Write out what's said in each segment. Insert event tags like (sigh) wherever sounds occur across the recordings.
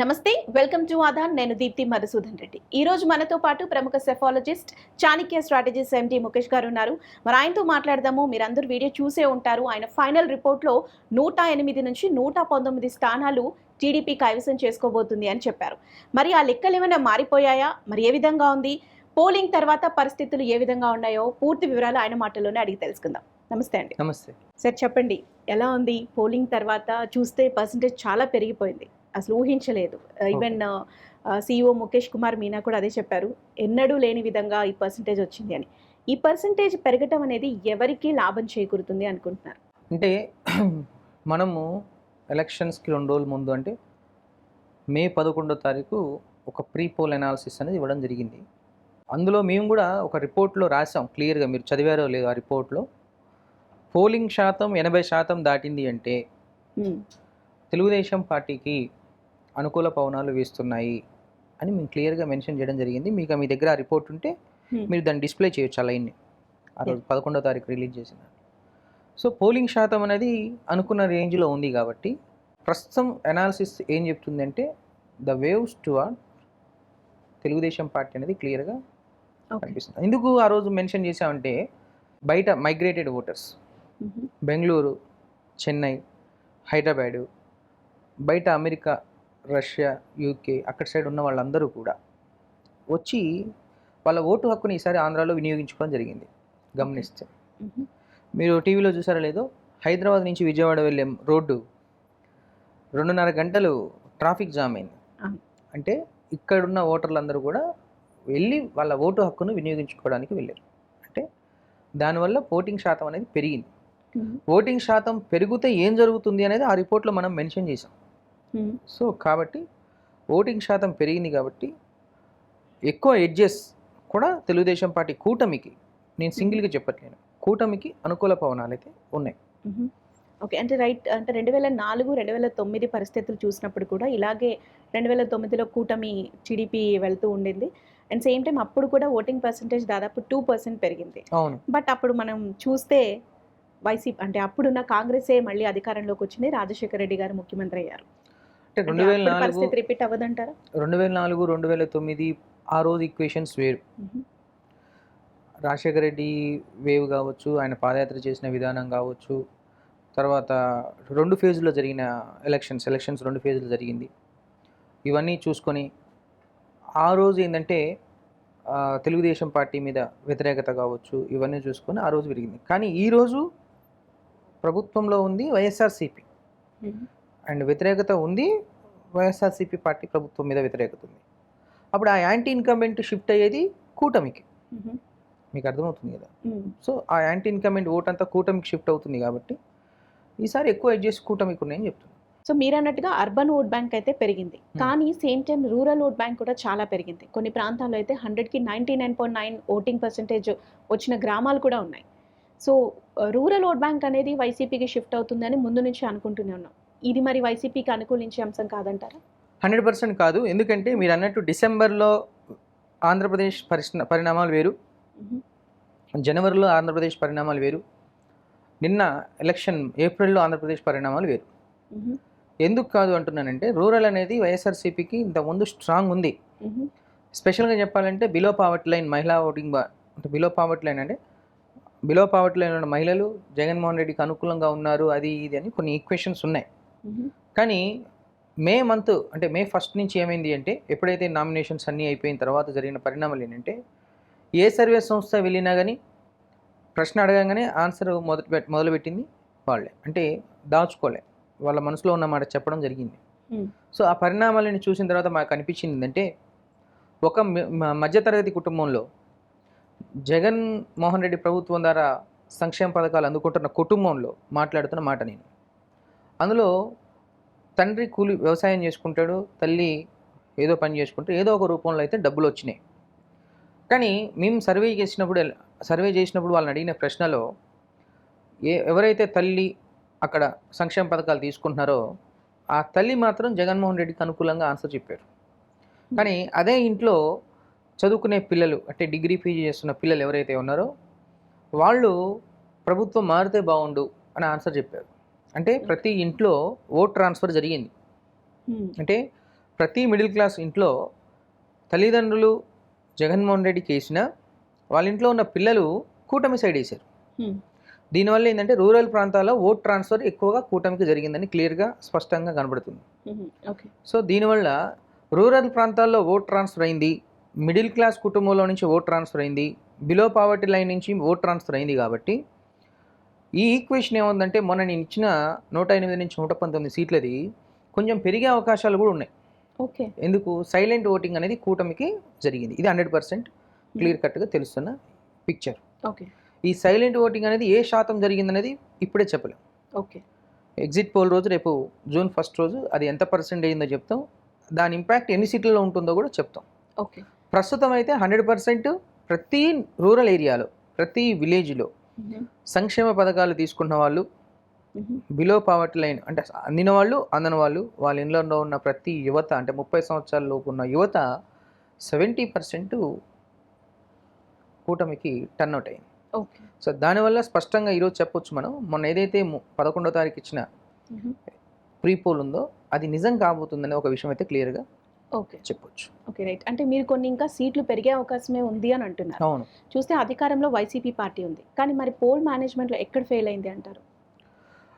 నమస్తే welcome to Aadhaar. నేను దీప్తి మధుసూదన్ రెడ్డి. ఈ రోజు మనతో పాటు ప్రముఖ psephologist Chanakya strategies MT Mukesh garu ఉన్నారు. మరి ఆయనతో మాట్లాడదాము. మీరందరూ వీడియో చూసే ఉంటారు. ఆయన ఫైనల్ రిపోర్ట్లో నూట ఎనిమిది నుంచి నూట పంతొమ్మిది స్థానాలు టీడీపీ కైవసం చేసుకోబోతుంది అని చెప్పారు. మరి ఆ లెక్కలు ఏమైనా మారిపోయాయా? మరి ఏ విధంగా ఉంది? పోలింగ్ తర్వాత పరిస్థితులు ఏ విధంగా ఉన్నాయో పూర్తి వివరాలు ఆయన మాటల్లోనే అడిగి తెలుసుకుందాం. నమస్తే అండి. నమస్తే. సార్ చెప్పండి. ఎలా ఉంది? పోలింగ్ తర్వాత చూస్తే పర్సంటేజ్ చాలా పెరిగిపోయింది. అసలు ఊహించలేదు. ఈవెన్ సిఇఓ ముఖేష్ కుమార్ మీనా కూడా అదే చెప్పారు. ఎన్నడూ లేని విధంగా ఈ పర్సంటేజ్ వచ్చింది అని. ఈ పర్సంటేజ్ పెరగటం అనేది ఎవరికి లాభం చేకూరుతుంది అనుకుంటున్నారు? అంటే (clears throat) మనము ఎలక్షన్స్కి రెండు రోజుల ముందు అంటే మే పదకొండో తారీఖు ఒక ప్రీ పోల్ అనాలిసిస్ అనేది ఇవ్వడం జరిగింది. అందులో మేము కూడా ఒక రిపోర్ట్లో రాసాం క్లియర్గా. మీరు చదివారో లేదో ఆ రిపోర్ట్లో. పోలింగ్ శాతం ఎనభై శాతం దాటింది అంటే. తెలుగుదేశం పార్టీకి అనుకూల పవనాలు వీస్తున్నాయి అని మేము క్లియర్గా మెన్షన్ చేయడం జరిగింది మీకు మీ దగ్గర ఆ రిపోర్ట్ ఉంటే Hmm. మీరు దాన్ని డిస్ప్లే చేయొచ్చు ఆ లైన్ని ఆ రోజు పదకొండో తారీఖు రిలీజ్ చేసిన సో పోలింగ్ శాతం అనేది అనుకున్న రేంజ్లో ఉంది కాబట్టి ప్రస్తుతం అనాలిసిస్ ఏం చెప్తుందంటే the waves to Telugudesam party అనేది క్లియర్గా. కనిపిస్తుంది ఎందుకు ఆ రోజు మెన్షన్ చేసామంటే బయట migrated voters Mhm. Bengaluru Chennai Hyderabad బయట అమెరికా రష్యా యూకే అక్కడ సైడ్ ఉన్న వాళ్ళందరూ కూడా వచ్చి వాళ్ళ ఓటు హక్కుని ఈసారి ఆంధ్రాలో వినియోగించుకోవడం జరిగింది గమనిస్తే. మీరు టీవీలో చూసారా లేదో హైదరాబాద్ నుంచి విజయవాడ వెళ్ళే రోడ్డు రెండున్నర గంటలు ట్రాఫిక్ జామ్ అయింది. అంటే ఇక్కడున్న ఓటర్లందరూ కూడా వెళ్ళి వాళ్ళ ఓటు హక్కును వినియోగించుకోవడానికి వెళ్ళారు అంటే దానివల్ల ఓటింగ్ శాతం అనేది పెరిగింది. ఓటింగ్ శాతం పెరిగితే ఏం జరుగుతుంది అనేది ఆ రిపోర్ట్లో మనం మెన్షన్ చేసాం. సో కాబట్టి ఓటింగ్ శాతం పెరిగింది కాబట్టి ఎక్కువ ఎడ్జెస్ కూడా తెలుగుదేశం పార్టీ కూటమికి నేను సింగిల్గా చెప్పట్లేను కూటమికి అనుకూల పవనాలు అయితే ఉన్నాయి. ఓకే అంటే రైట్ అంటే రెండు వేల నాలుగు రెండు వేల తొమ్మిది పరిస్థితులు చూసినప్పుడు కూడా ఇలాగే రెండు వేల తొమ్మిదిలో కూటమి టీడీపీ వెళ్తూ ఉండింది. అండ్ సేమ్ టైం అప్పుడు కూడా ఓటింగ్ పర్సంటేజ్ దాదాపు టూ పర్సెంట్ పెరిగింది. అవును. బట్ అప్పుడు మనం చూస్తే వైసీపీ అంటే అప్పుడున్న కాంగ్రెసే మళ్ళీ అధికారంలోకి వచ్చింది. రాజశేఖర రెడ్డి గారు ముఖ్యమంత్రి అయ్యారు. అంటే రెండు వేల నాలుగు రిపీట్ అవ్వదంటారా? రెండు వేల నాలుగు రెండు వేల తొమ్మిది ఆ రోజు ఈక్వేషన్స్ వేరు. రాజశేఖర రెడ్డి వేవ్ కావచ్చు ఆయన పాదయాత్ర చేసిన విధానం కావచ్చు తర్వాత రెండు ఫేజ్లో జరిగిన ఎలక్షన్స్ ఎలక్షన్స్ రెండు ఫేజ్లో జరిగింది. ఇవన్నీ చూసుకొని ఆ రోజు ఏంటంటే తెలుగుదేశం పార్టీ మీద వ్యతిరేకత కావచ్చు ఇవన్నీ చూసుకొని ఆ రోజు పెరిగింది. కానీ ఈరోజు ప్రభుత్వంలో ఉంది వైఎస్ఆర్సీపీ. అండ్ వ్యతిరేకత ఉంది. వైఎస్ఆర్సీపీ పార్టీ ప్రభుత్వం మీద వ్యతిరేకత ఉంది. అప్పుడు ఆ యాంటీ ఇన్కంబెంట్ షిఫ్ట్ అయ్యేది కూటమికి. మీకు అర్థమవుతుంది కదా. సో ఆ యాంటీ ఇన్కమెంట్ ఓట్ అంతా కూటమికి షిఫ్ట్ అవుతుంది కాబట్టి ఈసారి ఎక్కువ అడ్జస్ట్ కూటమికి ఉన్నాయని చెప్తున్నాను సో మీరు అన్నట్టుగా అర్బన్ ఓట్ బ్యాంక్ అయితే పెరిగింది. కానీ same time rural vote bank కూడా చాలా పెరిగింది. కొన్ని ప్రాంతాల్లో అయితే హండ్రెడ్కి ninety nine point nine voting percentage వచ్చిన గ్రామాలు కూడా ఉన్నాయి. సో రూరల్ ఓట్ బ్యాంక్ అనేది వైసీపీకి షిఫ్ట్ అవుతుందని ముందు నుంచి అనుకుంటూనే ఉన్నాం. ఇది మరి వైసీపీకి అనుకూలించే అంశం కాదంటారా? హండ్రెడ్ పర్సెంట్ కాదు. ఎందుకంటే మీరు అన్నట్టు డిసెంబర్లో ఆంధ్రప్రదేశ్ పరిశ్ర పరిణామాలు వేరు. జనవరిలో ఆంధ్రప్రదేశ్ పరిణామాలు వేరు. నిన్న ఎలక్షన్ ఏప్రిల్లో ఆంధ్రప్రదేశ్ పరిణామాలు వేరు. ఎందుకు కాదు అంటున్నానంటే రూరల్ అనేది వైఎస్ఆర్సీపీకి ఇంతకుముందు స్ట్రాంగ్ ఉంది. స్పెషల్గా చెప్పాలంటే బిలో పావర్టీ లైన్ మహిళా ఓటింగ్ బా అంటే బిలో పావర్టీ లైన్ అంటే బిలో పావర్టీ లైన్ ఉన్న మహిళలు జగన్మోహన్ రెడ్డికి అనుకూలంగా ఉన్నారు అది ఇది అని కొన్ని ఈక్వేషన్స్ ఉన్నాయి. కానీ మే మంత్ అంటే మే ఫస్ట్ నుంచి ఏమైంది అంటే ఎప్పుడైతే నామినేషన్స్ అన్నీ అయిపోయిన తర్వాత జరిగిన పరిణామాలు ఏంటంటే ఏ సర్వే సంస్థ వెళ్ళినా కానీ ప్రశ్న అడగగానే ఆన్సర్ మొదటి పెట్- మొదలుపెట్టింది వాళ్ళే. అంటే దాచుకోలే. వాళ్ళ మనసులో ఉన్న మాట చెప్పడం జరిగింది. Hmm. సో ఆ పరిణామాలను చూసిన తర్వాత మాకు అనిపించింది ఏంటంటే ఒక మధ్యతరగతి కుటుంబంలో జగన్ మోహన్ రెడ్డి ప్రభుత్వం ద్వారా సంక్షేమ పథకాలు అందుకుంటున్న కుటుంబంలో మాట్లాడుతున్న మాట నేను. అందులో తండ్రి కూలి వ్యవసాయం చేసుకుంటాడు తల్లి ఏదో పని చేసుకుంటే ఏదో ఒక రూపంలో అయితే డబ్బులు వచ్చినాయి. కానీ మేము సర్వే చేసినప్పుడు సర్వే చేసినప్పుడు వాళ్ళని అడిగిన ప్రశ్నలో ఏ ఎవరైతే తల్లి అక్కడ సంక్షేమ పథకాలు తీసుకుంటున్నారో ఆ తల్లి మాత్రం జగన్మోహన్ రెడ్డికి అనుకూలంగా ఆన్సర్ చెప్పారు. కానీ అదే ఇంట్లో చదువుకునే పిల్లలు అంటే డిగ్రీ పీజీ చేస్తున్న పిల్లలు ఎవరైతే ఉన్నారో వాళ్ళు ప్రభుత్వం మారితే బాగుండు అని ఆన్సర్ చెప్పారు. అంటే ప్రతి ఇంట్లో ఓట్ ట్రాన్స్ఫర్ జరిగింది. అంటే ప్రతి మిడిల్ క్లాస్ ఇంట్లో తల్లిదండ్రులు జగన్మోహన్ రెడ్డికి వేసిన వాళ్ళ ఇంట్లో ఉన్న పిల్లలు కూటమి సైడ్ వేశారు. దీనివల్ల ఏంటంటే రూరల్ ప్రాంతాల్లో ఓట్ ట్రాన్స్ఫర్ ఎక్కువగా కూటమికి జరిగిందని క్లియర్గా స్పష్టంగా కనబడుతుంది. సో దీనివల్ల రూరల్ ప్రాంతాల్లో ఓట్ ట్రాన్స్ఫర్ అయింది మిడిల్ క్లాస్ కుటుంబంలో నుంచి ఓట్ ట్రాన్స్ఫర్ అయింది బిలో పావర్టీ లైన్ నుంచి ఓట్ ట్రాన్స్ఫర్ అయింది కాబట్టి ఈ ఈక్వేషన్ ఏముందంటే మొన్న నేను ఇచ్చిన నూట ఎనిమిది నుంచి నూట పంతొమ్మిది సీట్లది కొంచెం పెరిగే అవకాశాలు కూడా ఉన్నాయి. ఓకే. ఎందుకు? సైలెంట్ ఓటింగ్ అనేది కూటమికి జరిగింది. ఇది హండ్రెడ్ పర్సెంట్ క్లియర్ కట్గా తెలుస్తున్న పిక్చర్ ఓకే. ఈ సైలెంట్ ఓటింగ్ అనేది ఏ శాతం జరిగిందనేది ఇప్పుడే చెప్పలేం. ఓకే. ఎగ్జిట్ పోల్ రోజు రేపు జూన్ ఫస్ట్ రోజు అది ఎంత పర్సెంట్ అయిందో చెప్తాం. దాని ఇంపాక్ట్ ఎన్ని సీట్లలో ఉంటుందో కూడా చెప్తాం. ఓకే. ప్రస్తుతం అయితే హండ్రెడ్ పర్సెంట్ ప్రతి రూరల్ ఏరియాలో ప్రతి విలేజ్లో. సంక్షేమ పథకాలు తీసుకున్న వాళ్ళు. బిలో పావర్టీ లైన్ అంటే అందిన వాళ్ళు అందని వాళ్ళు వాళ్ళ ఇళ్ళలో ఉన్న ప్రతి యువత అంటే ముప్పై సంవత్సరాల లోపు ఉన్న యువత సెవెంటీ పర్సెంట్ కూటమికి టర్న్అవుట్ అయింది ఓకే సో దానివల్ల స్పష్టంగా ఈరోజు చెప్పొచ్చు మనం మొన్న ఏదైతే పదకొండో తారీఖు ఇచ్చిన మ్మ్. ప్రీ పోల్ ఉందో అది నిజం కాబోతుందనే ఒక విషయం అయితే క్లియర్గా ఓకే. చెప్పొచ్చు. Okay right. అంటే మీరు కొన్ని ఇంకా సీట్లు పెరిగే అవకాశమే ఉంది అని అంటున్నారు. అవును. చూస్తే అధికారంలో వైసీపీ పార్టీ ఉంది. కానీ మరి పోల్ మేనేజ్మెంట్లో ఎక్కడ ఫెయిల్ అయింది అంటారు?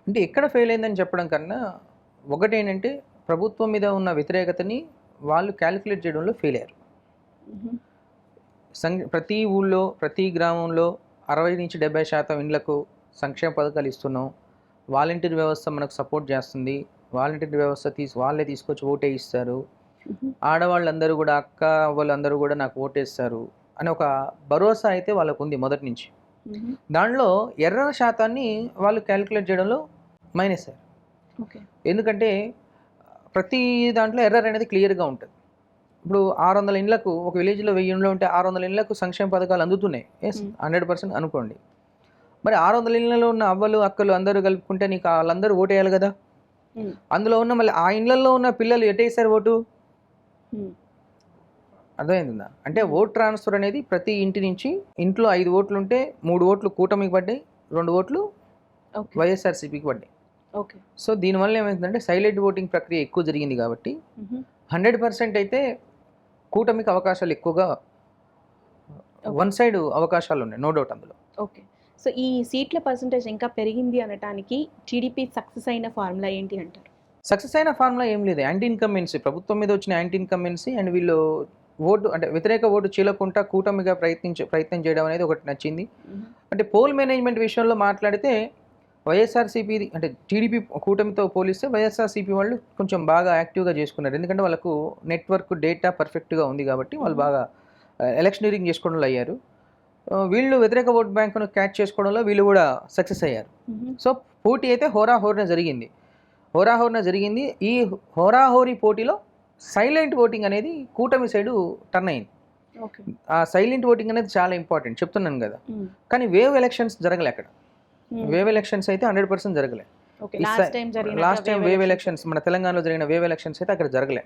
అంటే ఎక్కడ ఫెయిల్ అయిందని చెప్పడం కన్నా ఒకటేంటంటే ప్రభుత్వం మీద ఉన్న వ్యతిరేకతని వాళ్ళు క్యాలిక్యులేట్ చేయడంలో ఫెయిల్ అయ్యారు. సం ప్రతి ఊళ్ళో ప్రతి గ్రామంలో అరవై నుంచి డెబ్బై శాతం ఇండ్లకు సంక్షేమ పథకాలు ఇస్తున్నాం. వాలంటీర్ వ్యవస్థ మనకు సపోర్ట్ చేస్తుంది. వాలంటీర్ వ్యవస్థ తీసి వాళ్ళే తీసుకొచ్చి ఓటే ఇస్తారు. ఆడవాళ్ళందరూ కూడా అక్క వాళ్ళందరూ కూడా నాకు ఓటేస్తారు అని ఒక భరోసా అయితే వాళ్ళకు ఉంది మొదటి నుంచి. దానిలో ఎర్ర శాతాన్ని వాళ్ళు క్యాలిక్యులేట్ చేయడంలో మైనస్ ఓకే ఎందుకంటే ప్రతి దాంట్లో ఎర్రర్ అనేది క్లియర్గా ఉంటుంది ఇప్పుడు ఆరు వందల ఇండ్లకు ఒక విలేజ్లో వెయ్యి ఇండ్లు ఉంటే ఆరు వందల ఇండ్లకు సంక్షేమ పథకాలు అందుతున్నాయి ఎస్. హండ్రెడ్ పర్సెంట్ అనుకోండి మరి ఆరు వందల ఇళ్ళలో ఉన్న అవ్వలు అక్కలు అందరూ కలుపుకుంటే నీకు వాళ్ళందరూ ఓటేయాలి కదా. అందులో ఉన్న మళ్ళీ ఆ ఇండ్లలో ఉన్న పిల్లలు ఎటేసారు ఓటు. అర్థమైందా అంటే ఓట్ ట్రాన్స్ఫర్ అనేది ప్రతి ఇంటి నుంచి ఇంట్లో ఐదు ఓట్లు ఉంటే మూడు ఓట్లు కూటమికి పడ్డాయి రెండు ఓట్లు ఓకే. వైఎస్ఆర్సీపీకి పడ్డాయి. ఓకే. సో దీనివల్ల ఏమైందంటే సైలెంట్ ఓటింగ్ ప్రక్రియ ఎక్కువ జరిగింది కాబట్టి. హండ్రెడ్ పర్సెంట్ అయితే కూటమికి అవకాశాలు ఎక్కువగా వన్ సైడ్ అవకాశాలు ఉన్నాయి నో డౌట్ అందులో. ఓకే. సో ఈ సీట్ల పర్సంటేజ్ ఇంకా పెరిగింది అనడానికి టీడీపీ సక్సెస్ అయిన ఫార్ములా ఏంటి అంటారు? సక్సెస్ అయిన ఫార్ములా ఏం లేదు. యాంటీ ఇన్కమ్మెన్సీ ప్రభుత్వం మీద వచ్చిన యాంటీ ఇన్కమ్మెన్సీ అండ్ వీళ్ళు ఓటు అంటే వ్యతిరేక ఓటు చీలకుండా కూటమిగా ప్రయత్నించ ప్రయత్నం చేయడం అనేది ఒకటి నచ్చింది. అంటే పోల్ మేనేజ్మెంట్ విషయంలో మాట్లాడితే వైఎస్ఆర్సీపీ అంటే టీడీపీ కూటమితో పోలిస్తే వైఎస్ఆర్సీపీ వాళ్ళు కొంచెం బాగా యాక్టివ్గా చేసుకున్నారు. ఎందుకంటే వాళ్ళకు నెట్వర్క్ డేటా పర్ఫెక్ట్గా ఉంది కాబట్టి వాళ్ళు బాగా ఎలక్షనీరింగ్ చేసుకోవడంలో అయ్యారు. వీళ్ళు వ్యతిరేక ఓట్ బ్యాంకును క్యాచ్ చేసుకోవడంలో వీళ్ళు కూడా సక్సెస్ అయ్యారు. సో పోటీ అయితే హోరాహోరిన జరిగింది. హోరాహోరిన జరిగింది. ఈ హోరాహోరీ పోటీలో సైలెంట్ ఓటింగ్ అనేది కూటమి సైడు టర్న్ అయింది. ఆ సైలెంట్ ఓటింగ్ అనేది చాలా ఇంపార్టెంట్. చెప్తున్నాను కదా. కానీ వేవ్ ఎలక్షన్స్ జరగలే అక్కడ. వేవ్ ఎలక్షన్స్ అయితే హండ్రెడ్ పర్సెంట్ జరగలే. లాస్ట్ టైం వేవ్ ఎలక్షన్స్ మన తెలంగాణలో జరిగిన వేవ్ ఎలక్షన్స్ అయితే అక్కడ జరగలే.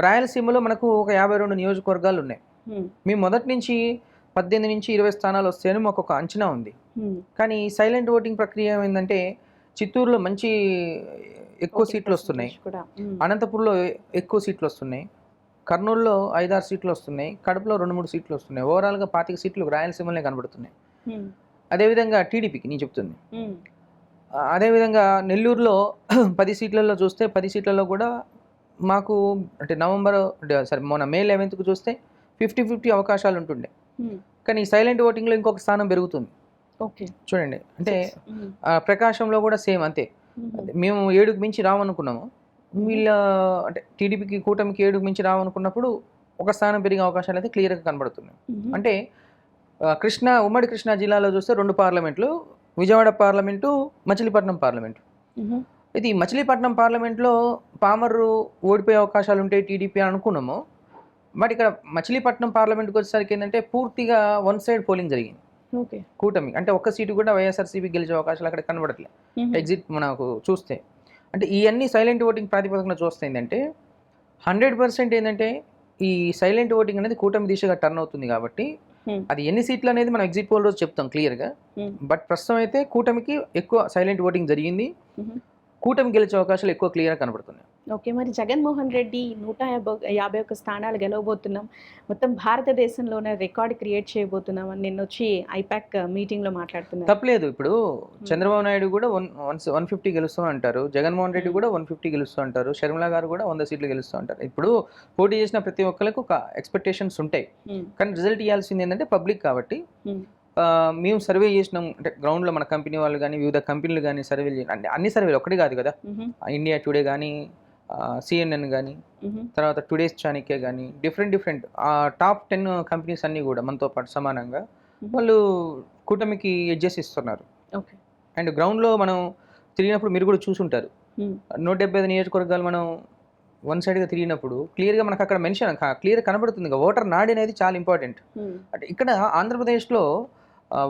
రాయలసీమలో మనకు ఒక యాభై రెండు నియోజకవర్గాలు ఉన్నాయి. మ్మ్. మొదటి నుంచి పద్దెనిమిది నుంచి ఇరవై స్థానాలు వస్తాయని మాకు ఒక అంచనా ఉంది. కానీ సైలెంట్ ఓటింగ్ ప్రక్రియ ఏమైందంటే చిత్తూరులో మంచి ఎక్కువ సీట్లు వస్తున్నాయి. అనంతపురంలో ఎక్కువ సీట్లు వస్తున్నాయి. కర్నూలులో ఐదారు సీట్లు వస్తున్నాయి. కడపలో రెండు మూడు సీట్లు వస్తున్నాయి. ఓవరాల్గా పాతిక సీట్లు రాయలసీమలోనే కనబడుతున్నాయి. అదేవిధంగా టీడీపీకి నేను చెప్తుంది. అదేవిధంగా నెల్లూరులో (clears throat) పది సీట్లలో చూస్తే పది సీట్లలో కూడా మాకు అంటే నవంబర్ సారీ మొన్న మే లెవెన్త్కు చూస్తే ఫిఫ్టీ ఫిఫ్టీ అవకాశాలు ఉంటుండే. కానీ సైలెంట్ ఓటింగ్లో ఇంకొక స్థానం పెరుగుతుంది. చూడండి. అంటే ప్రకాశంలో కూడా సేమ్ అంతే. మ్మ్. ఏడుకు మించి రావనుకున్నాము. వీళ్ళ అంటే టీడీపీకి కూటమికి ఏడుకు మించి రావనుకున్నప్పుడు ఒక స్థానం పెరిగే అవకాశాలు అయితే క్లియర్గా కనబడుతున్నాయి. అంటే కృష్ణా ఉమ్మడి కృష్ణా జిల్లాలో చూస్తే రెండు పార్లమెంట్లు విజయవాడ పార్లమెంటు మచిలీపట్నం పార్లమెంటు. ఇది మచిలీపట్నం పార్లమెంట్లో పామర్రు ఓడిపోయే అవకాశాలు ఉంటాయి టీడీపీ అని అనుకున్నాము. బట్ ఇక్కడ మచిలీపట్నం పార్లమెంట్కి వచ్చేసరికి ఏంటంటే పూర్తిగా వన్ సైడ్ పోలింగ్ జరిగింది. కూటమి అంటే ఒక్క సీటు కూడా వైఎస్ఆర్సీపీ గెలిచే అవకాశాలు అక్కడ కనబడట్లేదు. ఎగ్జిట్ మనకు చూస్తే అంటే ఇవన్నీ సైలెంట్ ఓటింగ్ ప్రాతిపదికన చూస్తే ఏంటంటే హండ్రెడ్ పర్సెంట్ ఏంటంటే ఈ సైలెంట్ ఓటింగ్ అనేది కూటమి దిశగా టర్న్ అవుతుంది కాబట్టి. అది ఎన్ని సీట్లు అనేది మనం ఎగ్జిట్ పోల్ రోజు చెప్తాం క్లియర్గా. బట్ ప్రస్తుతం అయితే కూటమికి ఎక్కువ సైలెంట్ ఓటింగ్ జరిగింది. కూటమి గెలిచే అవకాశాలు ఎక్కువ క్లియర్గా కనబడుతున్నాయి ఓకే మరి జగన్మోహన్ రెడ్డి నూట యాభై యాభై ఒక్క స్థానాలు గెలవబోతున్నాం. మొత్తం భారతదేశంలోనే రికార్డ్ క్రియేట్ చేయబోతున్నాం అని నిన్న వచ్చి ఐపాక్ మీటింగ్లో మాట్లాడుతున్నారు. తప్పలేదు ఇప్పుడు చంద్రబాబు నాయుడు కూడా వన్ వన్ వన్ ఫిఫ్టీ గెలుస్తూ అంటారు జగన్మోహన్ రెడ్డి కూడా వన్ ఫిఫ్టీ గెలుస్తూ అంటారు షర్మిల గారు కూడా వంద సీట్లు గెలుస్తూ అంటారు ఇప్పుడు పోటీ చేసిన ప్రతి ఒక్కరికి ఒక ఎక్స్పెక్టేషన్స్ ఉంటాయి. కానీ రిజల్ట్ ఇవ్వాల్సింది ఏంటంటే పబ్లిక్ కాబట్టి. మేము. సర్వే చేసినాం. అంటే గ్రౌండ్లో మన కంపెనీ వాళ్ళు కానీ వివిధ కంపెనీలు కానీ సర్వేలు చేయ- అన్ని అన్ని సర్వేలు ఒకటి కాదు కదా. ఇండియా టుడే కానీ సిఎన్ఎన్ కానీ తర్వాత టుడేస్ చాణిక్య కానీ డిఫరెంట్ డిఫరెంట్ ఆ టాప్ టెన్ కంపెనీస్ అన్నీ కూడా మనతో పాటు సమానంగా వాళ్ళు కూటమికి ఎడ్జెస్ ఇస్తున్నారు. అండ్ గ్రౌండ్లో మనం తిరిగినప్పుడు మీరు కూడా చూసుంటారు. నూట డెబ్బై ఐదు నియోజకవర్గాలు మనం వన్ సైడ్గా తిరిగినప్పుడు క్లియర్గా మనకు అక్కడ మెన్షన్ క్లియర్ కనబడుతుంది. ఓటర్ నాడి అనేది చాలా ఇంపార్టెంట్ అంటే ఇక్కడ ఆంధ్రప్రదేశ్లో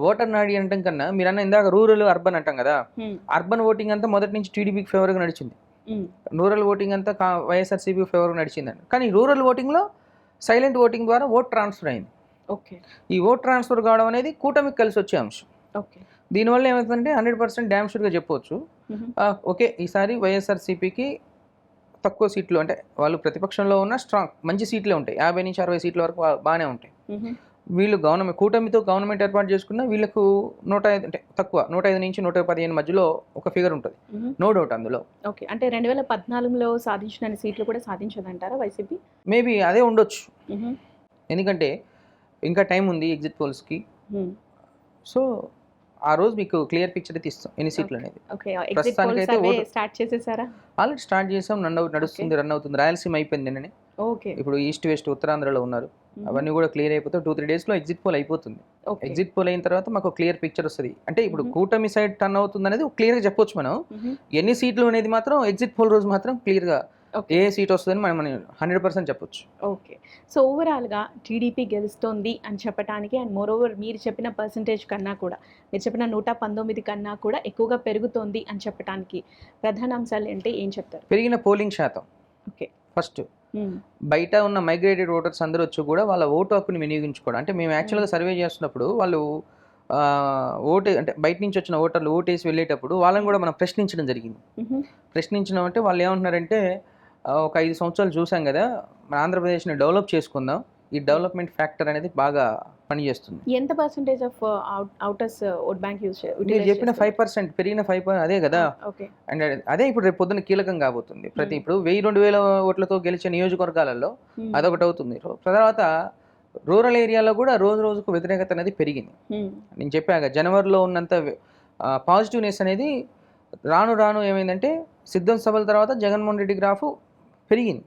ఓటర్ నాడి అంటాం కన్నా మీరు అన్న ఇందాక రూరల్ అర్బన్ అంటాం కదా? అర్బన్ ఓటింగ్ అంతా మొదటి నుంచి టీడీపీకి ఫేవర్గా నడిచింది. రూరల్ ఓటింగ్ అంతా కా వైఎస్ఆర్సీపీ ఫేవర్గా నడిచిందండి. కానీ రూరల్ ఓటింగ్లో సైలెంట్ ఓటింగ్ ద్వారా ఓట్ ట్రాన్స్ఫర్ అయింది. ఓకే. ఈ ఓట్ ట్రాన్స్ఫర్ కావడం అనేది కూటమికి కలిసి వచ్చే అంశం. ఓకే. దీనివల్ల ఏమవుతుందంటే హండ్రెడ్ పర్సెంట్ డ్యామ్ షూర్గా చెప్పవచ్చు. ఓకే ఈసారి వైఎస్ఆర్సీపీకి తక్కువ సీట్లు అంటే వాళ్ళు ప్రతిపక్షంలో ఉన్న స్ట్రాంగ్ మంచి సీట్లే ఉంటాయి. యాభై నుంచి అరవై సీట్ల వరకు బాగానే ఉంటాయి. వీళ్ళు గవర్నమెంట్ కూటమితో గవర్నమెంట్ ఏర్పాటు చేసుకున్న వీళ్ళకు నూట ఐదు అంటే తక్కువ నూట ఐదు నుంచి నూట పదిహేను మధ్యలో ఒక ఫిగర్ ఉంటుంది. నో డౌట్ అందులో. ఓకే అంటే రెండు వేల పద్నాలుగులో సాధించిన సీట్లు కూడా సాధించదంటారా వైసీపీ? మేబీ అదే ఉండొచ్చు. ఎందుకంటే ఇంకా టైం ఉంది ఎగ్జిట్ పోల్స్కి సో ఆ రోజు మీకు క్లియర్ పిక్చర్ అయితే ఇస్తాం ఎన్ని సీట్లు అనేది. స్టార్ట్ చేసేసారా? ఆల్రెడీ స్టార్ట్ చేసాం రన్ అవుట్ నడుస్తుంది రన్ అవుతుంది రాయలసీమ అయిపోయింది నిన్ననే. ఓకే ఇప్పుడు ఈస్ట్ వెస్ట్ ఉత్తరాంధ్రలో ఉన్నారు. అవన్నీ కూడా క్లియర్ అయిపోతే టూ త్రీ డేస్లో ఎగ్జిట్ పోల్ అయిపోతుంది. ఎగ్జిట్ పోల్ అయిన తర్వాత మాకు క్లియర్ పిక్చర్ వస్తుంది. అంటే ఇప్పుడు. కూటమి సైడ్ టర్న్ అవుతుంది అనేది క్లియర్గా చెప్పొచ్చు మనం. ఎన్ని సీట్లు అనేది మాత్రం ఎగ్జిట్ పోల్ రోజు మాత్రం క్లియర్గా ఏ సీట్ వస్తుందని మనం హండ్రెడ్ పర్సెంట్ చెప్పొచ్చు. ఓకే. సో ఓవరాల్గా టీడీపీ గెలుస్తోంది అని చెప్పడానికి అండ్ మోర్ ఓవర్ మీరు చెప్పిన పర్సంటేజ్ కన్నా కూడా మీరు చెప్పిన నూట పంతొమ్మిది కన్నా కూడా ఎక్కువగా పెరుగుతోంది అని చెప్పడానికి ప్రధాన అంశాలు ఏంటి? ఏం చెప్తారు? పెరిగిన పోలింగ్ శాతం. ఓకే. ఫస్ట్. బయట ఉన్న మైగ్రేటెడ్ ఓటర్స్ అందరూ వచ్చి కూడా వాళ్ళ ఓటు హక్కుని వినియోగించుకోవడం. అంటే మేము యాక్చువల్గా సర్వే చేస్తున్నప్పుడు వాళ్ళు ఓటు అంటే బయట నుంచి వచ్చిన ఓటర్లు ఓటేసి వెళ్ళేటప్పుడు వాళ్ళని కూడా మనం ప్రశ్నించడం జరిగింది. ప్రశ్నించడం అంటే వాళ్ళు ఏమంటున్నారంటే ఒక ఐదు సంవత్సరాలు చూసాం కదా మన ఆంధ్రప్రదేశ్ని డెవలప్ చేసుకుందాం. ఈ డెవలప్మెంట్ ఫ్యాక్టర్ అనేది బాగా పనిచేస్తుంది. ఎంత percentage of outers vote bank use మీరు చెప్పిన ఫైవ్ పర్సెంట్ పెరిగిన ఫైవ్ అదే కదా. ఓకే అండ్ అదే ఇప్పుడు రేపు పొద్దున్న కీలకం కాబోతుంది. ప్రతి Hmm. ఇప్పుడు వెయ్యి రెండు వేల ఓట్లతో గెలిచే నియోజకవర్గాలలో ఉమ్, అదొకటి అవుతుంది తర్వాత రూరల్ ఏరియాలో కూడా రోజు రోజుకు వ్యతిరేకత అనేది పెరిగింది. ఉమ్, నేను చెప్పాక జనవరిలో ఉన్నంత పాజిటివ్నెస్ అనేది రాను రాను ఏమైందంటే సిద్ధం సభల తర్వాత జగన్మోహన్ రెడ్డి గ్రాఫ్ పెరిగింది.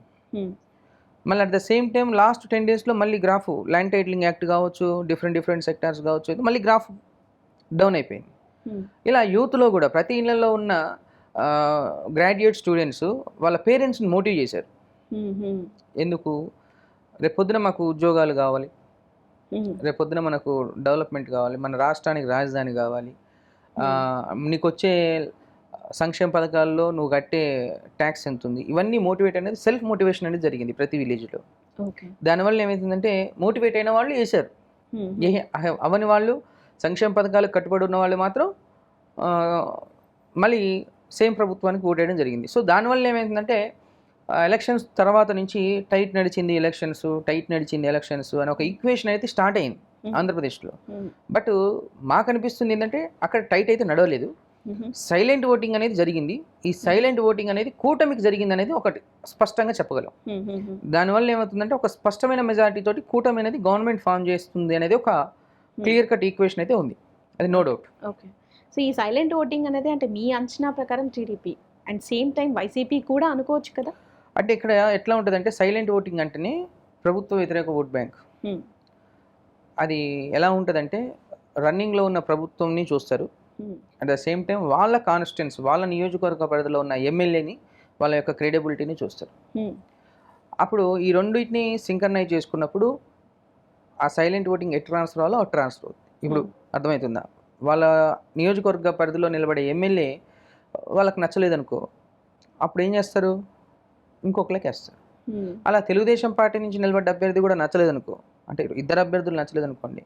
మళ్ళీ at the same time last ten డేస్లో మళ్ళీ గ్రాఫ్ ల్యాండ్ టైటిలింగ్ యాక్ట్ కావచ్చు డిఫరెంట్ డిఫరెంట్ సెక్టార్స్ కావచ్చు మళ్ళీ గ్రాఫ్ డౌన్ అయిపోయింది. ఉమ్, ఇలా యూత్లో కూడా ప్రతి ఇళ్ళలో ఉన్న గ్రాడ్యుయేట్ స్టూడెంట్స్ వాళ్ళ పేరెంట్స్ని మోటివ్ చేశారు. ఉమ్, ఉమ్, ఎందుకు? రేపొద్దున మాకు ఉద్యోగాలు కావాలి. రేపొద్దున మనకు డెవలప్మెంట్ కావాలి. మన రాష్ట్రానికి రాజధాని కావాలి. నీకు వచ్చే సంక్షేమ పథకాల్లో నువ్వు కట్టే ట్యాక్స్ ఎంత ఉంది ఇవన్నీ మోటివేట్ అనేది సెల్ఫ్ మోటివేషన్ అనేది జరిగింది ప్రతి విలేజ్లో. దానివల్ల ఏమవుతుందంటే మోటివేట్ అయిన వాళ్ళు వేశారు అవని వాళ్ళు సంక్షేమ పథకాలకు కట్టుబడి ఉన్న వాళ్ళు మాత్రం మళ్ళీ సేమ్ ప్రభుత్వానికి ఓటేయడం జరిగింది. సో దానివల్ల ఏమైందంటే ఎలక్షన్స్ తర్వాత నుంచి టైట్ నడిచింది ఎలక్షన్స్ టైట్ నడిచింది ఎలక్షన్స్ అని ఒక ఈక్వేషన్ అయితే స్టార్ట్ అయింది. ఆంధ్రప్రదేశ్లో. బట్ మాకు అనిపిస్తుంది ఏంటంటే అక్కడ టైట్ అయితే నడవలేదు. సైలెంట్ ఓటింగ్ అనేది జరిగింది. ఈ సైలెంట్ ఓటింగ్ అనేది కూటమికి జరిగింది అనేది ఒకటి స్పష్టంగా చెప్పగలం. దానివల్ల ఏమవుతుందంటే ఒక స్పష్టమైన మెజారిటీ తోటి కూటమి అనేది గవర్నమెంట్ ఫామ్ చేస్తుంది అనేది ఒక క్లియర్ కట్ ఈక్వేషన్ అయితే ఉంది. అది నో డౌట్ ఓకే సో ఈ సైలెంట్ ఓటింగ్ అనేది అంటే మీ అంచనా ప్రకారం TDP and same time YCP కూడా అనుకోవచ్చు కదా? అంటే ఇక్కడ ఎట్లా ఉంటుందంటే సైలెంట్ ఓటింగ్ అంటేనే ప్రభుత్వ వ్యతిరేక ఓట్ బ్యాంక్. అది ఎలా ఉంటుందంటే రన్నింగ్లో ఉన్న ప్రభుత్వంని చూస్తారు. అట్ ద సేమ్ టైం వాళ్ళ కాన్స్టిట్యున్స్ వాళ్ళ నియోజకవర్గ పరిధిలో ఉన్న ఎమ్మెల్యేని వాళ్ళ యొక్క క్రెడిబిలిటీని చూస్తారు. ఉమ్, అప్పుడు ఈ రెండింటిని సింకర్నైజ్ చేసుకున్నప్పుడు ఆ సైలెంట్ ఓటింగ్ ఎట్ ట్రాన్స్ఫర్ అవ్వాలో అటు ట్రాన్స్ఫర్ అవుతుంది. ఇప్పుడు అర్థమవుతుందా? వాళ్ళ నియోజకవర్గ పరిధిలో నిలబడే ఎమ్మెల్యే వాళ్ళకి నచ్చలేదనుకో అప్పుడు ఏం చేస్తారు? ఇంకొకరికి వేస్తారు. ఉమ్, అలా తెలుగుదేశం పార్టీ నుంచి నిలబడ్డ అభ్యర్థి కూడా నచ్చలేదనుకో అంటే ఇద్దరు అభ్యర్థులు నచ్చలేదనుకోండి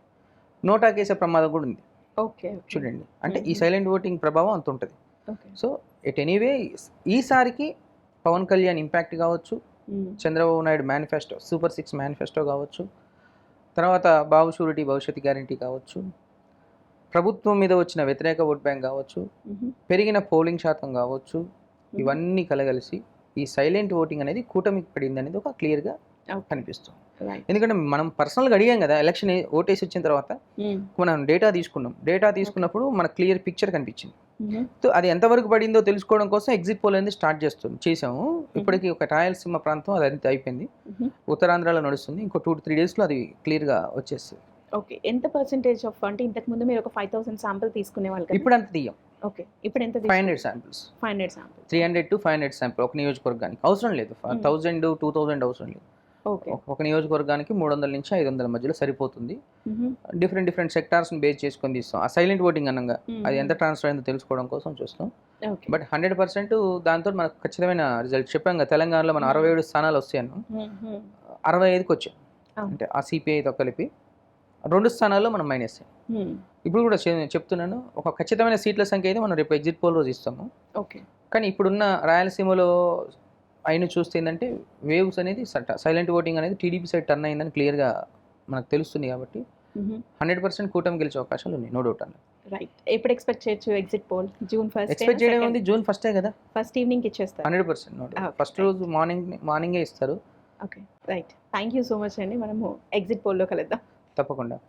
నోటా కేసే ప్రమాదం కూడా ఉంది. ఓకే. చూడండి. అంటే ఈ. సైలెంట్ ఓటింగ్ ప్రభావం అంత ఉంటుంది. సో ఎట్ ఎనీవే ఈసారికి పవన్ కళ్యాణ్ ఇంపాక్ట్ కావచ్చు Chandrababu Naidu manifesto super six manifesto కావచ్చు తర్వాత బాబు షూరిటీ భవిష్యత్ గ్యారంటీ కావచ్చు ప్రభుత్వం మీద వచ్చిన వ్యతిరేక ఓట్ బ్యాంక్ కావచ్చు పెరిగిన పోలింగ్ శాతం కావచ్చు ఇవన్నీ కలగలిసి ఈ సైలెంట్ ఓటింగ్ అనేది కూటమికి పడింది అనేది ఒక క్లియర్గా కనిపిస్తుంది. ఎందుకంటే మనం పర్సనల్గా అడిగాం కదా ఎలక్షన్ ఓటేసి వచ్చిన తర్వాత మనం డేటా తీసుకున్నాం. డేటా తీసుకున్నప్పుడు మనకు క్లియర్ పిక్చర్ కనిపించింది. సో అది ఎంతవరకు పడిందో తెలుసుకోవడం కోసం ఎగ్జిట్ పోల్ అనేది స్టార్ట్ చేస్తుంది చేసాము ఇప్పటికి ఒక రాయలసీమ ప్రాంతం అది అంతా అయిపోయింది. ఉత్తరాంధ్రలో నడుస్తుంది. ఇంకో టూ త్రీ డేస్లో అది క్లియర్గా వచ్చేస్తుంది. ఓకే ఎంత పర్సెంటేజ్ ఆఫ్ అంటే ఇంతకు ముందు మీరు ఒక ఫైవ్ థౌసండ్ శాంపుల్ తీసుకునే వాళ్ళు కదా? ఇప్పుడు అంత తీయం. ఓకే ఇప్పుడు ఎంత five hundred samples five hundred sample three hundred to five hundred sample ఒక నియోజకవర్గానికి. అవసరం లేదు. Hmm. థౌజండ్ టూ థౌజండ్ అవసరం లేదు. ఒక- నియోజకవర్గానికి మూడు వందల నుంచి ఐదు వందల మధ్యలో సరిపోతుంది. డిఫరెంట్ డిఫరెంట్ సెక్టార్స్ని బేస్ చేసుకొని తీస్తాం. ఆ సైలెంట్ ఓటింగ్ అనగా. అది ఎంత ట్రాన్స్ఫర్ అయిందో తెలుసుకోవడం కోసం చూస్తాం. బట్ హండ్రెడ్ పర్సెంట్ దాంతో మనకు ఖచ్చితమైన రిజల్ట్. చెప్పాం కదా తెలంగాణలో మన. అరవై ఏడు స్థానాలు వస్తాయను. అరవై ఐదుకి వచ్చాం. అంటే ఆ సిపిఐతో కలిపి రెండు స్థానాల్లో మనం మైనస్ ఇప్పుడు కూడా చెప్తున్నాను ఒక ఖచ్చితమైన సీట్ల సంఖ్య అయితే మనం రేపు ఎగ్జిట్ పోల్ రోజు ఇస్తాము. ఓకే. కానీ ఇప్పుడున్న రాయలసీమలో అయిన చూస్తే ఏంటంటే వేవ్స్ అనేది సైలెంట్ ఓటింగ్ అనేది టీడీపీ సైడ్ టర్న్ అయిందని క్లియర్గా మనకు తెలుస్తుంది కాబట్టి హండ్రెడ్ పర్సెంట్ కూటమి గెలిచే అవకాశాలు ఉన్నాయి నో డౌట్ అన్న. రైట్ ఎప్పుడు ఎక్స్పెక్ట్ చేయొచ్చు exit poll June first expect చేయడం ఉంది జూన్ ఫస్టే కదా? ఫస్ట్ ఈవినింగ్ ఇచ్చేస్తారు. Hundred percent no. ఫస్ట్ రోజు మార్నింగ్ మార్నింగే ఇస్తారు. Okay right thank you so much అండి. మనము ఎగ్జిట్ పోల్లో కలుద్దాం. తప్పకుండా.